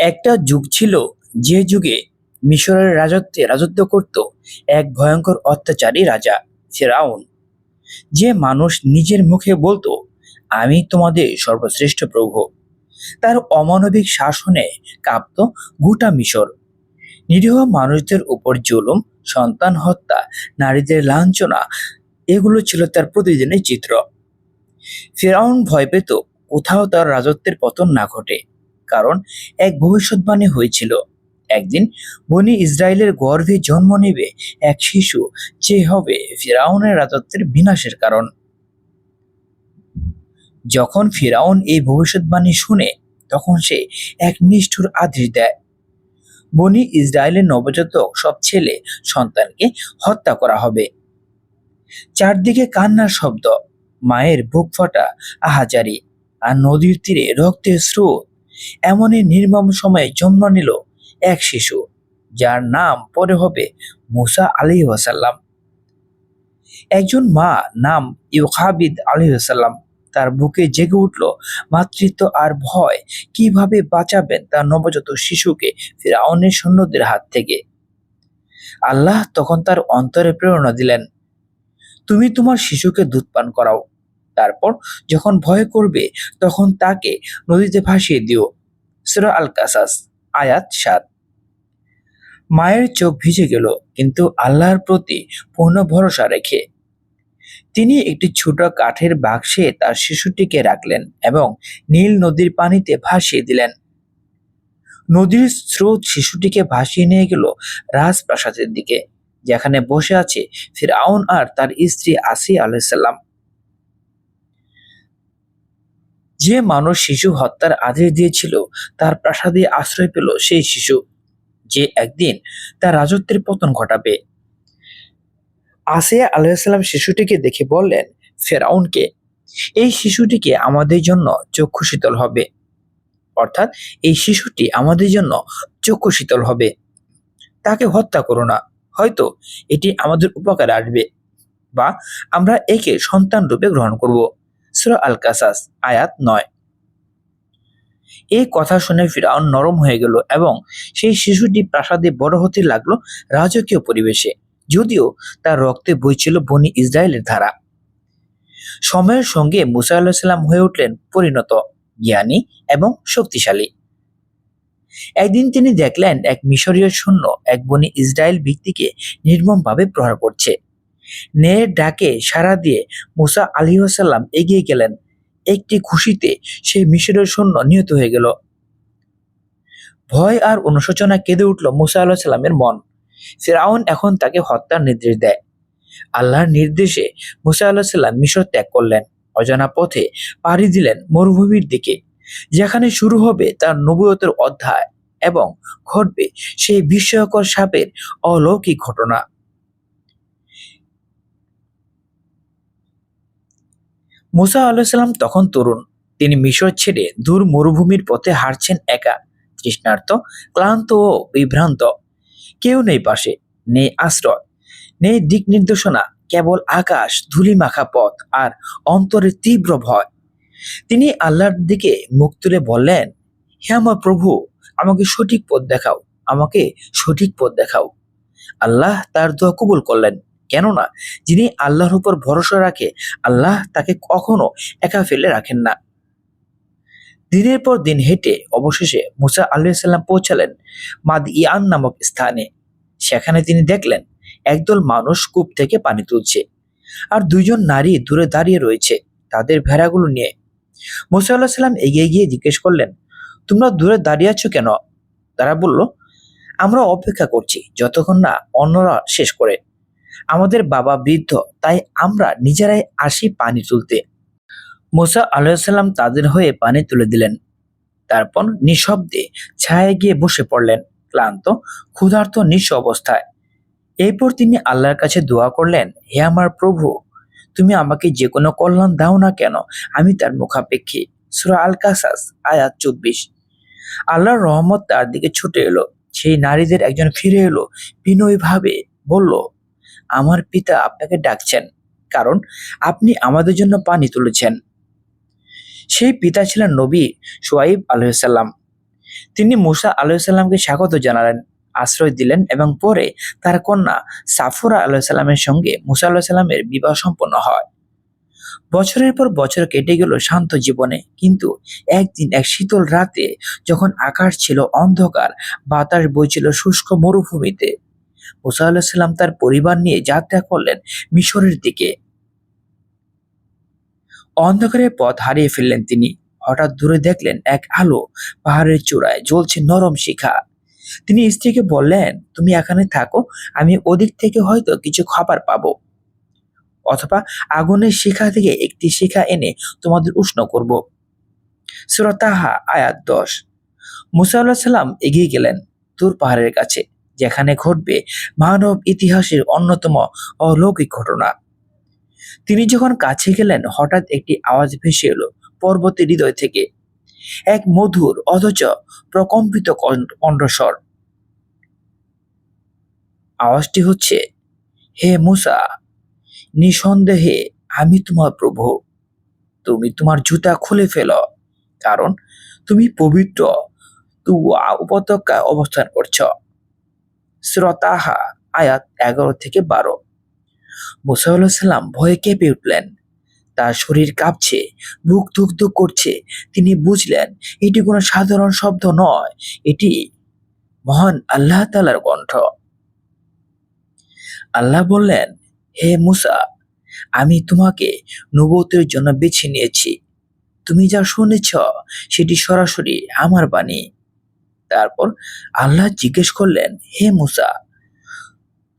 একটা যুগ ছিল যে যুগে মিশরের রাজত্বে রাজত্ব করত এক ভয়ঙ্কর অত্যাচারী রাজা ফেরাউন। যে মানুষ নিজের মুখে বলতো, আমি তোমাদের সর্বশ্রেষ্ঠ প্রভু। তার অমানবিক শাসনে কাঁপত গোটা মিশর। নিরীহ মানুষদের উপর জুলুম, সন্তান হত্যা, নারীদের লাঞ্ছনা, এগুলো ছিল তার প্রতিদিনের চিত্র। ফেরাউন ভয় পেত কোথাও তার রাজত্বের পতন না ঘটে। কারণ এক ভবিষ্যৎবাণী হয়েছিল। একদিন বনি ইসরায়েলের গর্ভে জন্ম নেবে এক শিশু, যে হবে ফিরাউনের রাজত্বের বিনাশের কারণ। যখন ফিরাউন এই ভবিষ্যৎবাণী শুনে, তখন সে এক নিষ্ঠুর আদেশ দেয়। বনি ইসরায়েলের নবজাতক সব ছেলে সন্তানকে হত্যা করা হবে। চারদিকে কান্নার শব্দ, মায়ের বুক ফাটা আহাজারি আর নদীর তীরে রক্তের স্রোত। এমনই নির্মম সময়ে জন্ম নিল এক শিশু, যার নাম পরে হবে মুসা আলী ওয়াসাল্লাম। একজন মা নাম ইউখাবিদ আলী ওয়াসাল্লাম। তার বুকে জেগে উঠল মাতৃত্ব আর ভয়, কীভাবে বাঁচাবেন তার নবজাত শিশুকে ফিরাউনের সৈন্যদের হাত থেকে? আল্লাহ তখন তার অন্তরে প্রেরণা দিলেন, তুমি তোমার শিশুকে দুধ পান করাও। তারপর যখন ভয় করবে, তখন তাকে নদীতে ভাসিয়ে দিও। সুরা আল কাসাস আয়াত সাত। মায়ের চোখ ভিজে গেল, কিন্তু আল্লাহর প্রতি পূর্ণ ভরসা রেখে। তিনি একটি ছোট কাঠের বাক্সে তার শিশুটিকে রাখলেন এবং নীল নদীর পানিতে ভাসিয়ে দিলেন। নদীর স্রোত শিশুটিকে ভাসিয়ে নিয়ে গেল রাজপ্রাসাদের দিকে, যেখানে বসে আছে ফিরাউন আর তার স্ত্রী আসি আলাইসাল্লাম যে মানুষ শিশু হত্যার আদেশ দিয়েছিল, তার প্রাসাদে আশ্রয় পেল সেই শিশু, যে একদিন তার রাজত্বের পতন ঘটাবে। আসিয়া আলাইসাল্লাম শিশুটিকে দেখে বললেন, ফেরাউনকে, এই শিশুটিকে আমাদের জন্য চক্ষু শীতল হবে। অর্থাৎ এই শিশুটি আমাদের জন্য চক্ষু শীতল হবে। তাকে হত্যা করো না, হয়তো এটি আমাদের উপকারে আসবে বা আমরা একে সন্তান রূপে গ্রহণ করব। সুরা আল কাসাস আয়াত নয়। এই কথা শুনে ফিরাউন নরম হয়ে গেল এবং সেই শিশুটি প্রাসাদে বড় হতে লাগল রাজকীয় পরিবেশে, যদিও তার রক্তে বইছিল বনি ইসরায়েলের ধারা। সময়ের সঙ্গে মুসা আল্লাহাম হয়ে উঠলেন পরিণত, জ্ঞানী এবং শক্তিশালী। একদিন তিনি দেখলেন এক মিশরীয় সৈন্য এক বনি ইসরায়েল ব্যক্তিকে নির্মমভাবে প্রহার করছে। ন্যায়ের ডাকে সাড়া দিয়ে মুসা আলী আসাল্লাম এগিয়ে গেলেন। একটি খুশিতে সেই মিশরের সৈন্য নিহত হয়ে গেল। ভয় আর অনুশোচনা কেঁদে উঠল মুসা আল্লাহ সাল্লামের মন। ফেরাউন এখন তাকে হত্যার নির্দেশ দেয়। আল্লাহর নির্দেশে মুসা আল্লাহ সাল্লাম মিশর ত্যাগ করলেন। অজানা পথে পাড়ি দিলেন মরুভূমির দিকে। যেখানে শুরু হবে তার নবুয়তের অধ্যায় এবং ঘটবে সেই বিস্ময়কর সাপের অলৌকিক ঘটনা। মুসা আলাহিসাল্লাম তখন তরুণ। তিনি মিশর ছেড়ে দূর মরুভূমির পথে হাঁটছেন একা, তৃষ্ণার্ত, ক্লান্ত ও বিভ্রান্ত। কেউ নেই পাশে, নেই আশ্রয়, নেই দিক নির্দেশনা, কেবল আকাশ ধুলি মাখা পথ আর অন্তরে তীব্র ভয়। তিনি আল্লাহর দিকে মুখ তুলে বললেন, হে আমার প্রভু, আমাকে সঠিক পথ দেখাও, আমাকে সঠিক পথ দেখাও। আল্লাহ তার দোয়া কবুল করলেন। কেননা যিনি আল্লাহর উপর ভরসা রাখে, আল্লাহ তাকে কখনো একা ফেলে রাখেন না। দিনের পর দিন হেঁটে অবশেষে মুসা আল্লাহ সাল্লাম পৌঁছালেন মাদ ইয়ান নামক স্থানে। সেখানে তিনি দেখলেন, একদল মানুষ কূপ থেকে পানি তুলছে আর দুইজন নারী দূরে দাঁড়িয়ে রয়েছে তাদের ভেড়াগুলো নিয়ে। মুসা আল্লাহ সাল্লাম এগিয়ে গিয়ে জিজ্ঞেস করলেন, তোমরা দূরে দাঁড়িয়ে আছো কেন? তারা বলল, আমরা অপেক্ষা করছি, যতক্ষণ না অন্যরা শেষ করে। আমাদের বাবা বৃদ্ধ, তাই আমরা নিজেরাই আসি পানি তুলতে। মুসা আলাইসাল্লাম তাদের হয়ে পানি তুলে দিলেন। তারপর নিঃশব্দে ছায়ে গিয়ে বসে পড়লেন, ক্লান্ত, ক্ষুধার্ত, নিঃস্ব অবস্থায়। এরপর তিনি আল্লাহর কাছে দোয়া করলেন, হে আমার প্রভু, তুমি আমাকে যে কোনো কল্যাণ দাও না কেন? আমি তার মুখাপেক্ষী। সুরা আল কাসাস আয়াত চব্বিশ। আল্লাহর রহমত তার দিকে ছুটে এলো। সেই নারীদের একজন ফিরে এলো, বিনয়ীভাবে বলল আমার পিতা আপনাকে ডাকছেন, কারণ আপনি আমাদের জন্য পানি তুলেছেন। সেই পিতা ছিলেন নবী সোয়াইব আলহাম তিনি মুসা আলাইসাল্লামকে স্বাগত জানালেন, আশ্রয় দিলেন এবং পরে তার কন্যা সাফুরা আলাইসাল্লামের সঙ্গে মুসা আলাহিসাল্লামের বিবাহ সম্পন্ন হয়। বছরের পর বছর কেটে গেল শান্ত জীবনে, কিন্তু একদিন এক শীতল রাতে যখন আকাশ ছিল অন্ধকার, বাতাস বইছিল শুষ্ক মরুভূমিতে। মুসা আলাহিসাল্লাম তার পরিবার নিয়ে যাত্রা করলেন মিশরের দিকে। অন্ধকারের পথ হারিয়ে ফেললেন তিনি। হঠাৎ দূরে দেখলেন এক আলো পাহাড়ের চূড়ায় জ্বলছে নরম শিখা। তিনি স্ত্রীকে বললেন, তুমি এখানে থাকো, আমি ওদিক থেকে হয়তো কিছু খাবার পাবো। অথবা আগুনের শিখা থেকে একটি শিখা এনে তোমাদের উষ্ণ করব। সুরতাহা আয়াত দশ। মুসা আল্লাহ সাল্লাম এগিয়ে গেলেন দূর পাহাড়ের কাছে। যেখানে ঘটবে মানব ইতিহাসের অন্যতম অলৌকিক ঘটনা। তিনি যখন কাছে গেলেন, হঠাৎ একটি আওয়াজ ভেসে এলো পর্বতের হৃদয় থেকে। এক মধুর, অথচ প্রকম্পিত কণ্ঠ- কণ্ঠস্বর। আওয়াজটি হচ্ছে, হে মুসা, নিঃসন্দেহে আমি তোমার প্রভু। তুমি তোমার জুতা খুলে ফেলো, কারণ তুমি পবিত্র তুয়া উপত্যকায় অবস্থান করছ। শ্রোতাহা, আয়াত এগারো থেকে বারো। সাল্লাম ভয়ে কেঁপে উঠলেন। তার শরীর কাঁপছে বুক ধুক ধুক করছে। তিনি বুঝলেন, এটি কোনো সাধারণ শব্দ নয়, এটি মহান আল্লাহ তালার কণ্ঠ। আল্লাহ বললেন, হে মুসা, আমি তোমাকে নবতের জন্য বেছে নিয়েছি। তুমি যা শুনেছ, সেটি সরাসরি আমার বাণী। তারপর আল্লাহ জিজ্ঞেস করলেন, হে মুসা,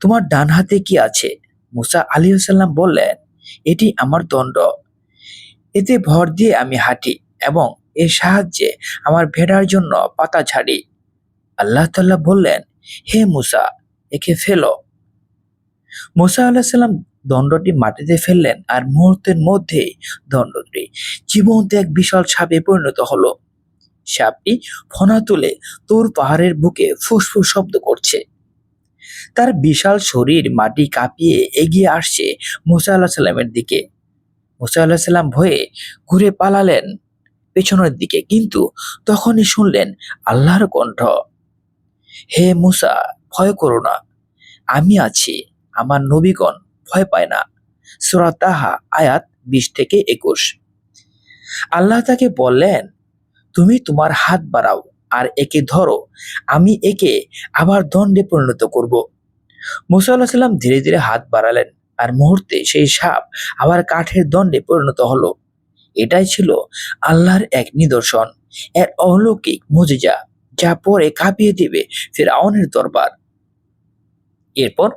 তোমার ডান হাতে কি আছে? মুসা আলী সাল্লাম বললেন, এটি আমার দণ্ড। এতে ভর দিয়ে আমি হাঁটি এবং এর সাহায্যে আমার ভেড়ার জন্য পাতা ছাড়ি আল্লাহ তাল্লাহ বললেন, হে মুসা, একে ফেলো। মুসা আল্লাহ সাল্লাম দণ্ডটি মাটিতে ফেললেন আর মুহূর্তের মধ্যেই দণ্ডটি জীবন্ত এক বিশাল সাপে পরিণত হলো। সাপটি ফনা তুলে তোর পাহাড়ের বুকে ফুসফুস শব্দ করছে। তার বিশাল শরীর মাটি কাঁপিয়ে এগিয়ে আসছে মুসা আল্লাহ সাল্লামের দিকে। মুসা আল্লাহ সাল্লাম ভয়ে ঘুরে পালালেন পেছনের দিকে, কিন্তু তখনই শুনলেন আল্লাহর কণ্ঠ। হে মুসা, ভয় করো না। আমি আছি, আমার নবীগণ ভয় পায় না। সুরা তাহা আয়াত বিশ থেকে একুশ। আল্লাহ তাকে বললেন তুমি তোমার হাত বাড়াও আর একে ধরো, আমি একে আবার দণ্ডে পরিণত করব। মুসা সাল্লাম ধীরে ধীরে হাত বাড়ালেন আর মুহূর্তে সেই সাপ আবার কাঠের দণ্ডে পরিণত হলো। এটাই ছিল আল্লাহর এক নিদর্শন, এক অলৌকিক মুজিজা যা পরে কাঁপিয়ে দেবে ফেরাউনের দরবার। এরপর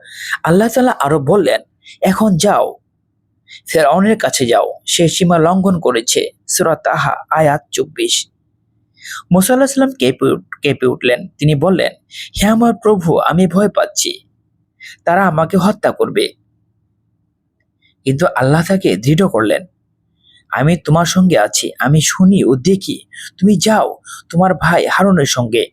আল্লাহ তাআলা আরও বললেন, এখন যাও। ফেরাউনের কাছে যাও। সে সীমা লঙ্ঘন করেছে। সূরা তাহা আয়াত চব্বিশ। মুসাল্লাহ সাল্লাম কেঁপে কেঁপে উঠলেন। তিনি বললেন, হে আমার প্রভু, আমি ভয় পাচ্ছি। তারা আমাকে হত্যা করবে। কিন্তু আল্লাহ তাকে দৃঢ় করলেন, আমি তোমার সঙ্গে আছি, আমি শুনি ও দেখি। তুমি যাও, তোমার ভাই হারুনের সঙ্গে।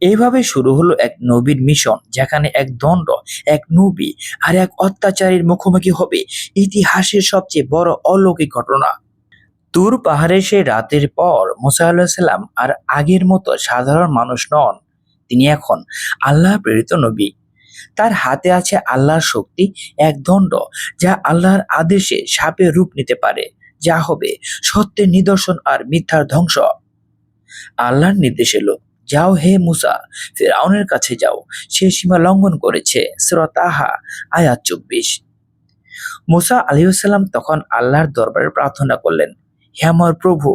এইভাবে শুরু হলো এক নবীর মিশন, যেখানে এক দণ্ড, এক নবী আর এক অত্যাচারীর মুখোমুখি হবে। ইতিহাসের সবচেয়ে বড় অলৌকিক ঘটনা। তুর পাহাড়ে সে রাতের পর মুসা আল্লাহ আর আগের মতো সাধারণ মানুষ নন। তিনি এখন আল্লাহ প্রেরিত নবী। তার হাতে আছে আল্লাহর শক্তি, এক দণ্ড, যা আল্লাহর আদেশে সাপে রূপ নিতে পারে, যা হবে সত্যের নিদর্শন আর মিথ্যার ধ্বংস। আল্লাহর নির্দেশ এলো, যাও হে মুসা ফেরাউনের কাছে যাও, সে সীমা লঙ্ঘন করেছে। সুরত আহা আয়াত চব্বিশ। মুসা আলিউসাল্লাম তখন আল্লাহর দরবারে প্রার্থনা করলেন হে আমার প্রভু,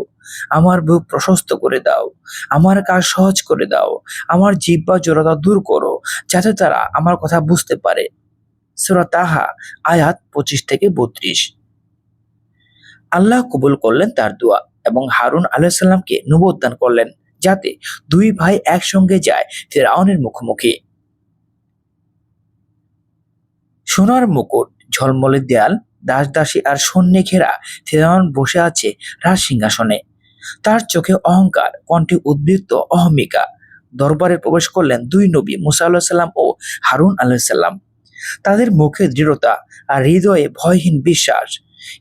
আমার বুক প্রশস্ত করে দাও, আমার কাজ সহজ করে দাও, আমার জিব্বা জড়তা দূর করো, যাতে তারা আমার কথা বুঝতে পারে। সুরা তাহা, আয়াত পঁচিশ থেকে বত্রিশ। আল্লাহ কবুল করলেন তার দোয়া এবং হারুন আলাইসাল্লামকে নবদান করলেন, যাতে দুই ভাই একসঙ্গে যায় ফেরাউনের মুখোমুখি। সোনার মুকুট, ঝলমলে দেয়াল দাস দাসী আর সৈন্যে ঘেরা ফেরাউন বসে আছে রাজ সিংহাসনে। তার চোখে অহংকার, কণ্ঠে উদ্বৃত্ত অহমিকা। দরবারে প্রবেশ করলেন দুই নবী, মুসা আল্লাহ সাল্লাম ও হারুন আল্লাহ সাল্লাম তাদের মুখে দৃঢ়তা আর হৃদয়ে ভয়হীন বিশ্বাস।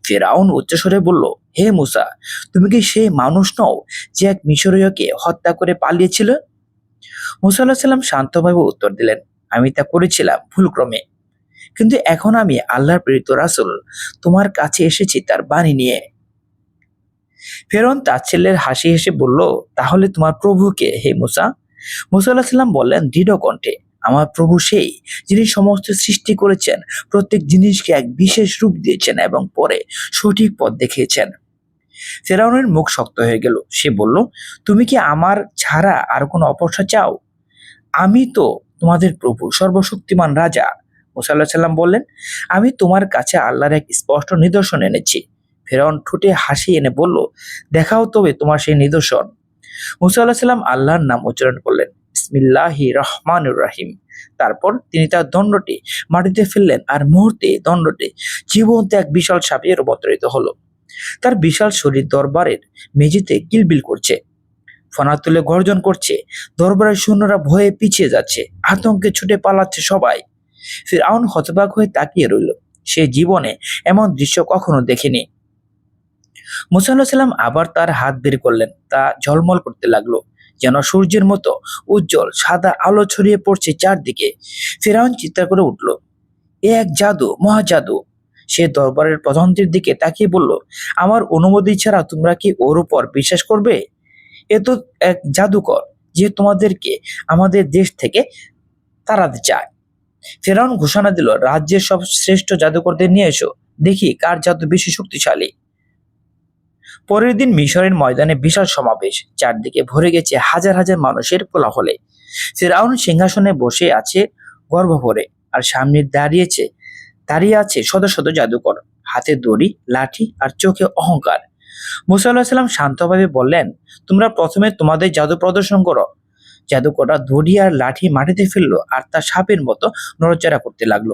ফেরাউন উচ্চস্বরে বলল, হে মুসা, তুমি কি সেই মানুষ নও যে এক মিশরীয়কে হত্যা করে পালিয়েছিল? মুসা আল্লাহ সাল্লাম শান্তভাবে উত্তর দিলেন, আমি তা করেছিলাম ভুলক্রমে। কিন্তু এখন আমি আল্লাহর প্রেরিত রাসূল, তোমার কাছে এসেছি তার বাণী নিয়ে। ফেরন তার ছেলের হাসি হেসে বলল, তাহলে তোমার প্রভুকে হে মুসা? মুসা আল্লাহ সাল্লাম বললেন, দৃঢ় কণ্ঠে। আমার প্রভু সেই যিনি সমস্ত সৃষ্টি করেছেন, প্রত্যেক জিনিসকে এক বিশেষ রূপ দিয়েছেন এবং পরে সঠিক পথ দেখিয়েছেন। ফেরাউনের মুখ শক্ত হয়ে গেল। সে বলল, তুমি কি আমার ছাড়া আর কোনো অপসা চাও? আমি তো তোমাদের প্রভু, সর্বশক্তিমান রাজা। মুসাল্লাহ বললেন, আমি তোমার কাছে আল্লাহর এক স্পষ্ট নিদর্শন এনেছি। ফেরাউন ঠোঁটে হাসি এনে বলল, দেখাও তবে তোমার সেই নিদর্শন। মুসা সাল্লাম আল্লাহর নাম উচ্চারণ করলেন ইসমিল্লাহি রহমানুর রাহিম। তারপর তিনি তার দণ্ডটি মাটিতে ফেললেন আর মুহূর্তে দণ্ডটি জীবন্ত এক বিশাল সাপে রূপান্তরিত হলো। তার বিশাল শরীর দরবারের মেঝেতে কিলবিল করছে ফনা তুলে গর্জন করছে, দরবারের সৈন্যরা ভয়ে পিছিয়ে যাচ্ছে, আতঙ্কে ছুটে পালাচ্ছে সবাই। ফির আউন হতবাক হয়ে তাকিয়ে রইল। সে জীবনে এমন দৃশ্য কখনো দেখেনি। মুসাল্লাহ সাল্লাম আবার তার হাত বের করলেন, তা ঝলমল করতে লাগল, যেন সূর্যের মতো উজ্জ্বল সাদা আলো ছড়িয়ে পড়ছে চারদিকে। ফেরাউন চিৎকার করে উঠল, এ এক জাদু, মহা জাদু। সে দরবারের প্রধানটির দিকে তাকিয়ে বলল, আমার অনুমতি ছাড়া তোমরা কি ওর উপর বিশ্বাস করবে? এ তো এক জাদুকর, যে তোমাদেরকে আমাদের দেশ থেকে তাড়াতে চায়। ফেরাউন ঘোষণা দিল, রাজ্যের সব শ্রেষ্ঠ জাদুকরদের নিয়ে এসো, দেখি কার জাদু বেশি শক্তিশালী। পরের দিন মিশরের ময়দানে বিশাল সমাবেশ, চারদিকে ভরে গেছে হাজার হাজার মানুষের কোলাহলে। ফেরাউন সিংহাসনে বসে আছে গর্ভ ভরে আর সামনে দাঁড়িয়েছে, দাঁড়িয়ে আছে শত শত জাদুকর। হাতে দড়ি, লাঠি আর চোখে অহংকার। মুসা সাল্লাম শান্তভাবে বললেন, তোমরা প্রথমে তোমাদের জাদু প্রদর্শন করো জাদুকররা দড়ি আর লাঠি মাটিতে ফেলল আর তা সাপের মতো নড়াচড়া করতে লাগল।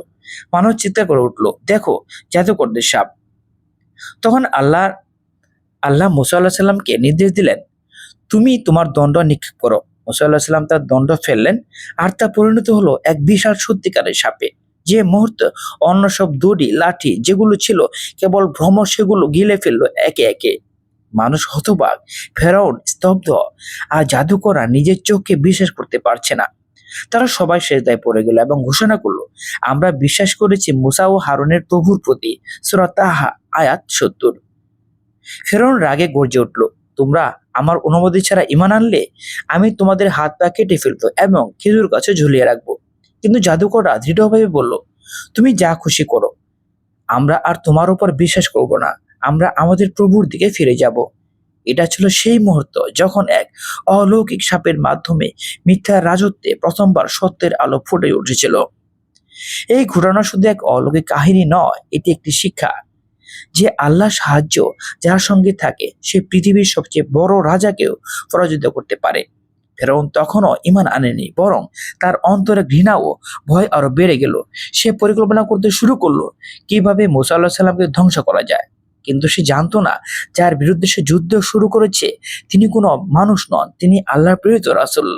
মানুষ চিন্তা করে উঠল, দেখো, জাদুকরদের সাপ। তখন আল্লাহ আল্লাহ মুসা আল্লাহ সাল্লামকে নির্দেশ দিলেন, তুমি তোমার দণ্ড নিক্ষেপ করো। মুসা আল্লাহ সাল্লাম তার দণ্ড ফেললেন আর তা পরিণত হলো এক বিশাল সত্যিকারের সাপে। যে মুহূর্তে অন্য সব দড়ি, লাঠি যেগুলো ছিল, কেবল ভ্রম সেগুলো গিলে ফেলল একে একে। মানুষ হতবাক, ফেরাউন স্তব্ধ আর জাদুকরা নিজের চোখকে বিশ্বাস করতে পারছে না। তারা সবাই সেজদায় পড়ে গেল এবং ঘোষণা করল, আমরা বিশ্বাস করেছি মুসা ও হারুনের প্রভুর প্রতি সুরা তাহা, আয়াত সত্তর। ফেরাউন রাগে গর্জে উঠল, তোমরা আমার অনুমতি ছাড়া ইমান আনলে, আমি তোমাদের হাত পা কেটে ফেলব এবং খেজুর গাছে ঝুলিয়ে রাখব। কিন্তু জাদুকররা দৃঢ়ভাবে বলল, তুমি যা খুশি করো, আমরা আর তোমার উপর বিশ্বাস করব না। আমরা আমাদের প্রভুর দিকে ফিরে যাব। এটা ছিল সেই মুহূর্ত যখন এক অলৌকিক সাপের মাধ্যমে মিথ্যার রাজত্বে প্রথমবার সত্যের আলো ফুটে উঠেছিল। এই ঘটনা শুধু এক অলৌকিক কাহিনী নয়, এটি একটি শিক্ষা। যে আল্লাহ সাহায্য যার সঙ্গে থাকে, সে পৃথিবীর সবচেয়ে বড় রাজাকেও পরাজিত করতে পারে। ফেরাউন তখনও ইমান আনেনি, বরং তার অন্তরে ঘৃণা ও ভয় আরও বেড়ে গেল। সে পরিকল্পনা করতে শুরু করল, কীভাবে মুসা আল্লাহ সাল্লামকে ধ্বংস করা যায়। কিন্তু সে জানতো না যার বিরুদ্ধে সে যুদ্ধ শুরু করেছে। তিনি কোনো মানুষ নন, তিনি আল্লাহর প্রেরিত রাসূল।